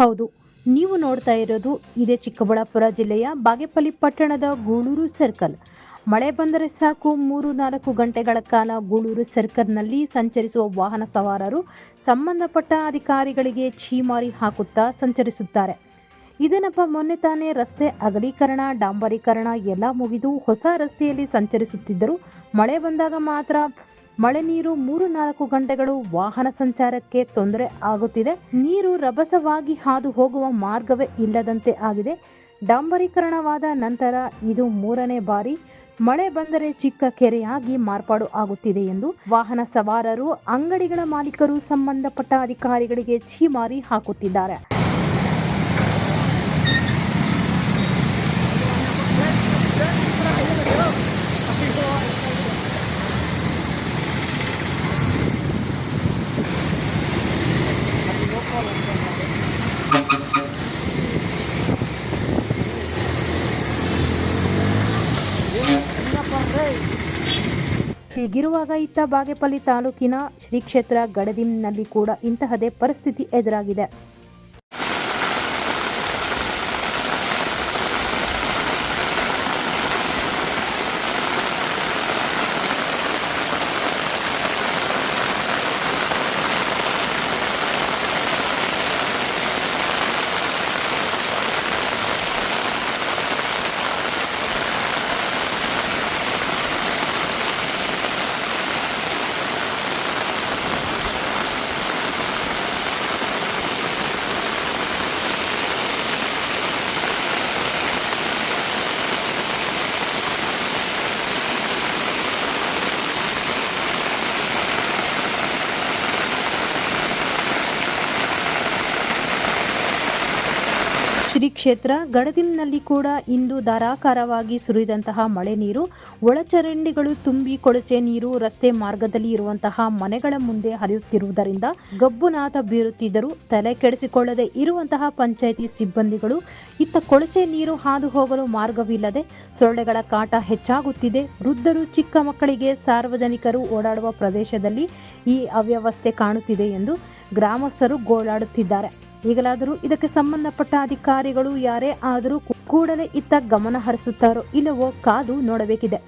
ಹೌದು. ನೀವು ನೋಡ್ತಾ ಇರೋದು ಇದೇ ಚಿಕ್ಕಬಳ್ಳಾಪುರ ಜಿಲ್ಲೆಯ ಬಾಗೇಪಲ್ಲಿ ಪಟ್ಟಣದ ಗೂಳೂರು ಸರ್ಕಲ್. ಮಳೆ ಬಂದರೆ ಸಾಕು ಮೂರು ನಾಲ್ಕು ಗಂಟೆಗಳ ಕಾಲ ಗೂಳೂರು ಸರ್ಕಲ್ನಲ್ಲಿ ಸಂಚರಿಸುವ ವಾಹನ ಸವಾರರು ಸಂಬಂಧಪಟ್ಟ ಅಧಿಕಾರಿಗಳಿಗೆ ಛೀಮಾರಿ ಹಾಕುತ್ತಾ ಸಂಚರಿಸುತ್ತಾರೆ. ಇದನ್ನಪ್ಪ ಮೊನ್ನೆ ತಾನೇ ರಸ್ತೆ ಅಗಲೀಕರಣ, ಡಾಂಬರೀಕರಣ ಎಲ್ಲ ಮುಗಿದು ಹೊಸ ರಸ್ತೆಯಲ್ಲಿ ಸಂಚರಿಸುತ್ತಿದ್ದರು ಮಳೆ ಬಂದಾಗ ಮಾತ್ರ ಮಳೆ ನೀರು ಮೂರು ನಾಲ್ಕು ಗಂಟೆಗಳು ವಾಹನ ಸಂಚಾರಕ್ಕೆ ತೊಂದರೆ ಆಗುತ್ತಿದೆ. ನೀರು ರಭಸವಾಗಿ ಹಾದು ಹೋಗುವ ಮಾರ್ಗವೇ ಇಲ್ಲದಂತೆ ಆಗಿದೆ. ಡಾಂಬರೀಕರಣವಾದ ನಂತರ ಇದು ಮೂರನೇ ಬಾರಿ ಮಳೆ ಬಂದರೆ ಚಿಕ್ಕ ಕೆರೆಯಾಗಿ ಮಾರ್ಪಾಡು ಆಗುತ್ತಿದೆ ಎಂದು ವಾಹನ ಸವಾರರು, ಅಂಗಡಿಗಳ ಮಾಲೀಕರು, ಸಂಬಂಧಪಟ್ಟ ಅಧಿಕಾರಿಗಳಿಗೆ ಛೀಮಾರಿ ಹಾಕುತ್ತಿದ್ದಾರೆ. ಹೀಗಿರುವಾಗ ಇತ್ತ ಬಾಗೇಪಲ್ಲಿ ತಾಲೂಕಿನ ಶ್ರೀ ಕ್ಷೇತ್ರ ಗಡದಿನಲ್ಲಿ ಕೂಡ ಇಂತಹದೇ ಪರಿಸ್ಥಿತಿ ಎದುರಾಗಿದೆ. ಶ್ರೀ ಕ್ಷೇತ್ರ ಗಡದಿನಲ್ಲಿ ಕೂಡ ಇಂದು ಧಾರಾಕಾರವಾಗಿ ಸುರಿದಂತಹ ಮಳೆ ನೀರು, ಒಳಚರಂಡಿಗಳು ತುಂಬಿ ಕೊಳಚೆ ನೀರು, ರಸ್ತೆ ಮಾರ್ಗದಲ್ಲಿ ಇರುವಂತಹ ಮನೆಗಳ ಮುಂದೆ ಹರಿಯುತ್ತಿರುವುದರಿಂದ ಗಬ್ಬುನಾಥ ಬೀರುತ್ತಿದ್ದರೂ ತಲೆ ಕೆಡಿಸಿಕೊಳ್ಳದೆ ಇರುವಂತಹ ಪಂಚಾಯಿತಿ ಸಿಬ್ಬಂದಿಗಳು ಇತ್ತ ಕೊಳಚೆ ನೀರು ಹಾದು ಹೋಗಲು ಮಾರ್ಗವಿಲ್ಲದೆ ಸೊಳ್ಳೆಗಳ ಕಾಟ ಹೆಚ್ಚಾಗುತ್ತಿದೆ. ವೃದ್ಧರು, ಚಿಕ್ಕ ಮಕ್ಕಳಿಗೆ ಸಾರ್ವಜನಿಕರು ಓಡಾಡುವ ಪ್ರದೇಶದಲ್ಲಿ ಈ ಅವ್ಯವಸ್ಥೆ ಕಾಣುತ್ತಿದೆ ಎಂದು ಗ್ರಾಮಸ್ಥರು ಗೋಳಾಡುತ್ತಿದ್ದಾರೆ. ಈಗಲಾದರೂ ಇದಕ್ಕೆ ಸಂಬಂಧಪಟ್ಟ ಅಧಿಕಾರಿಗಳು ಯಾರೇ ಆದರೂ ಕೂಡಲೇ ಇತ್ತ ಗಮನ ಹರಿಸುತ್ತಾರೋ ಇಲ್ಲವೋ ಕಾದು ನೋಡಬೇಕಿದೆ.